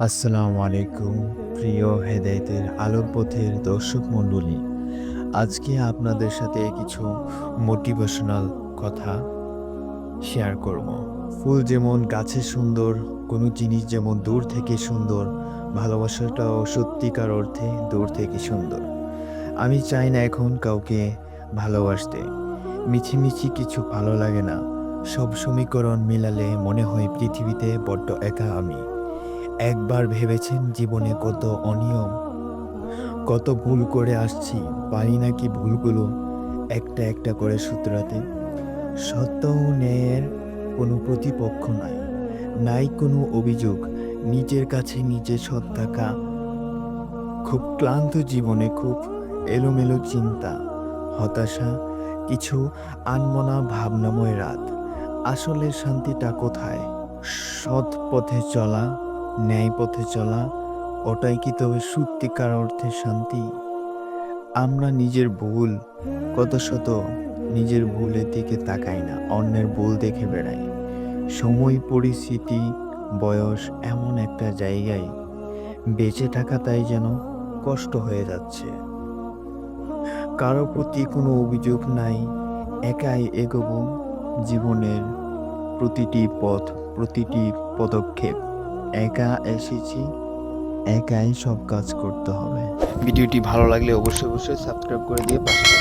আসসালামু আলাইকুম, প্রিয় হেদায়েতের আলোর পথের দর্শক মণ্ডলী। আজকে আপনাদের সাথে কিছু মোটিভেশনাল কথা শেয়ার করব। ফুল যেমন গাছে সুন্দর, কোনো জিনিস যেমন দূর থেকে সুন্দর, ভালোবাসাটাও সত্যিকার অর্থে দূর থেকে সুন্দর। আমি চাই না এখন কাউকে ভালোবাসতে। মিছিমিছি কিছু ভালো লাগে না। সব সমীকরণ মিলালে মনে হয় পৃথিবীতে বড্ড একা আমি। একবার ভেবেছেন জীবনে কত অনিয়ম, কত ভুল করে আসছি, পারি নাকি ভুলগুলো একটা একটা করে শুধরাতে? সত্য ন্যায়ের কোনো প্রতিপক্ষ নাই নাই কোনো অভিযোগ, নিজের কাছে নিজে সৎ থাকা। খুব ক্লান্ত জীবনে, খুব এলোমেলো চিন্তা, হতাশা, কিছু আনমনা ভাবনাময় রাত। আসলে শান্তিটা কোথায়? সৎ পথে চলা, ন্যায় পথে চলা, ওটাই কি তবে সত্যিকার অর্থে শান্তি? আমরা নিজের ভুল, কত শত নিজের ভুলের দিকে তাকাই না, অন্যের ভুল দেখে বেড়াই। সময়, পরিস্থিতি, বয়স এমন একটা জায়গায় বেঁচে থাকা তাই যেন কষ্ট হয়ে যাচ্ছে। কারও প্রতি কোনো অভিযোগ নাই, একাই এগোবো জীবনের প্রতিটি পথ, প্রতিটি পদক্ষেপ, একা এসেছি, একাই সব কাজ করতে হবে। ভিডিওটি ভালো লাগলে অবশ্যই অবশ্যই সাবস্ক্রাইব করে দিয়ে পাশে